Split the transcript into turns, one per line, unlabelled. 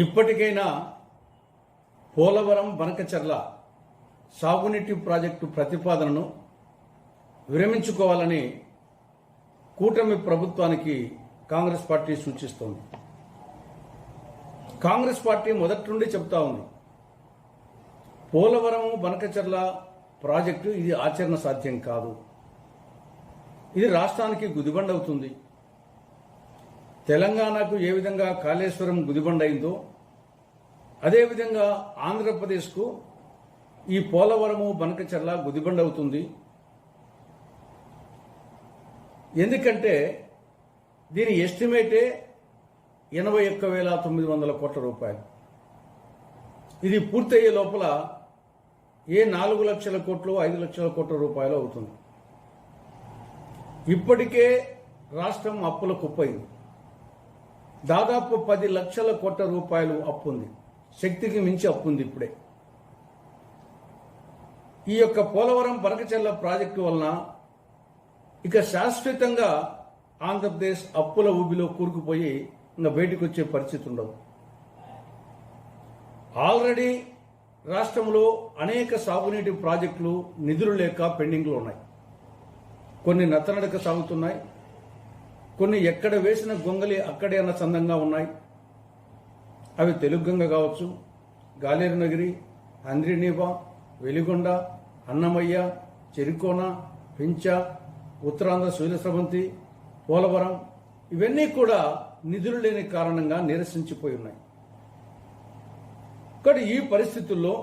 ఇప్పటికైనా పోలవరం బనకచర్ల సాగునీటి ప్రాజెక్టు ప్రతిపాదనను విరమించుకోవాలని కూటమి ప్రభుత్వానికి కాంగ్రెస్ పార్టీ సూచిస్తోంది. కాంగ్రెస్ పార్టీ మొదటి నుండి చెబుతా ఉంది. పోలవరం బనకచర్ల ప్రాజెక్టు ఇది ఆచరణ సాధ్యం కాదు. ఇది రాష్ట్రానికి గుదిబండవుతుంది. అవుతుంది తెలంగాణకు ఏ విధంగా కాళేశ్వరం గుదిబండ అయిందో అదేవిధంగా ఆంధ్రప్రదేశ్కు ఈ పోలవరము బనకచర్ల గుదిబండ అవుతుంది ఎందుకంటే దీని ఎస్టిమేటే ఎనభై ఒక్క వేల తొమ్మిది వందల కోట్ల రూపాయలు. ఇది పూర్తయ్యే లోపల ఏ నాలుగు లక్షల కోట్లు ఐదు లక్షల కోట్ల రూపాయలు అవుతుంది. ఇప్పటికే రాష్ట్రం అప్పుల కుప్పైంది దాదాపు పది లక్షల కోట్ల రూపాయలు అప్పు ఉంది శక్తికి మించి అప్పు ఉంది ఇప్పుడే. ఈ యొక్క పోలవరం బరకచెల్ల ప్రాజెక్టు వలన ఇక శాశ్వతంగా ఆంధ్రప్రదేశ్ అప్పుల ఊబిలో కూరుకుపోయి ఇంకా బయటకు వచ్చే పరిస్థితి ఉండదు. ఆల్రెడీ రాష్ట్రంలో అనేక సాగునీటి ప్రాజెక్టులు నిధులు లేక పెండింగ్లో ఉన్నాయి. కొన్ని నత్తనడక సాగుతున్నాయి కొన్ని ఎక్కడ వేసిన గొంగలి అక్కడే అన్న చందంగా ఉన్నాయి. అవి తెలుగంగ కావచ్చు గాలేరునగిరి నగిరి వెలిగొండ అన్నమయ్య చెరుకోన పెంచ ఉత్తరాంధ్ర శైలస్రవంతి పోలవరం ఇవన్నీ కూడా నిధులు లేని కారణంగా నిరసించిపోయి ఉన్నాయి. కానీ ఈ పరిస్థితుల్లో